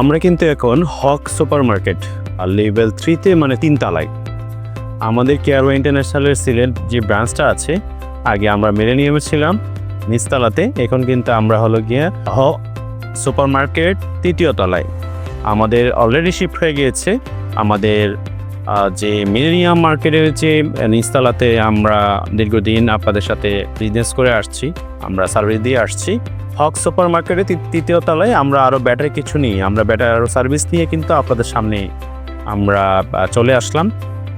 আমরা কিন্তু এখন হক সুপার মার্কেট আর লেভেল থ্রিতে মানে তিন তালায় আমাদের কেয়ারো ইন্টারন্যাশনালের সিলেট যে ব্রাঞ্চটা আছে, আগে আমরা মিলেনিয়ামে ছিলাম, নিচতলাতে, এখন কিন্তু আমরা হলো গিয়ে হক সুপার মার্কেট তৃতীয় তলায়। আমাদের অলরেডি শিফট হয়ে গিয়েছে, আমাদের যে মিলেনিয়াম মার্কেটের যে নিচতলাতে আমরা দীর্ঘদিন আপনাদের সাথে বিজনেস করে আসছি, আমরা সার্ভিস দিয়ে আসছি। হক সুপার মার্কেটে তৃতীয় তলায় আমরা আরও ব্যাটারি কিছু নিই। আমরা ব্যাটারি আরও সার্ভিস নিয়ে কিন্তু আপনাদের সামনে আমরা চলে আসলাম।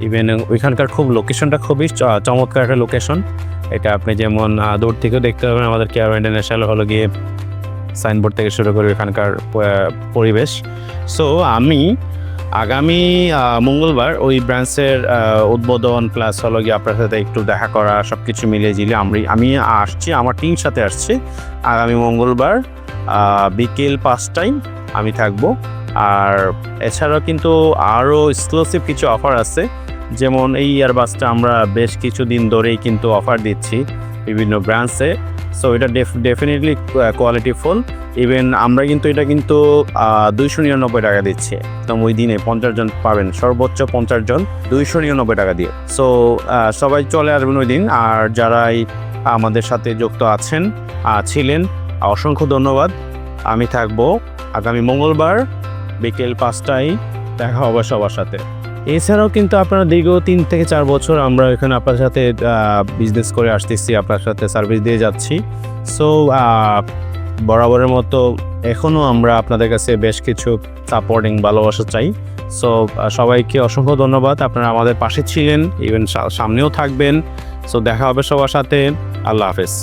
ইভেন ওইখানকার খুব লোকেশনটা খুবই চমৎকার একটা লোকেশন এটা আপনি যেমন দূর থেকেও দেখতে পাবেন আমাদের কেয়ার ইন্টারন্যাশনাল হলো গিয়ে সাইনবোর্ড থেকে শুরু করে ওইখানকার পরিবেশ। সো আমি আগামী মঙ্গলবার ওই ব্রাঞ্চের উদ্বোধন প্লাস হলো গিয়ে আপনার সাথে একটু দেখা করা সব কিছু মিলিয়ে জিলে আমি আমি আসছি, আমার টিম সাথে আসছি। আগামী মঙ্গলবার বিকেল পাঁচটায় আমি থাকব। আর এছাড়াও কিন্তু আরও এক্সক্লুসিভ কিছু অফার আছে। যেমন এই ইয়ারবাসটা আমরা বেশ কিছুদিন ধরেই কিন্তু অফার দিচ্ছি বিভিন্ন ব্রাঞ্চে। সো এটা ডেফিনেটলি কোয়ালিটিফুল ইভেন আমরা কিন্তু এটা কিন্তু দুইশো নিরানব্বই টাকা দিচ্ছি। একদম ওই দিনে পঞ্চাশ জন পাবেন। সর্বোচ্চ পঞ্চাশ জন দুইশো নিরানব্বই টাকা দিয়ে। সো সবাই চলে আসবেন ওই দিন। আর যারাই আমাদের সাথে যুক্ত আছেন ছিলেন, অসংখ্য ধন্যবাদ। আমি থাকব আগামী মঙ্গলবার বিকেল পাঁচটায়। দেখা হবে সবার সাথে। এছাড়াও কিন্তু আপনারা দীর্ঘ তিন থেকে চার বছর আমরা এখানে আপনার সাথে বিজনেস করে আসতেছি, আপনার সাথে সার্ভিস দিয়ে যাচ্ছি। সো বরাবরের মতো এখনও আমরা আপনাদের কাছে বেশ কিছু সাপোর্টিং ভালোবাসা চাই। সো সবাইকে অসংখ্য ধন্যবাদ। আপনারা আমাদের পাশে ছিলেন ইভেন সামনেও থাকবেন। সো দেখা হবে সবার সাথে। আল্লাহ হাফেজ।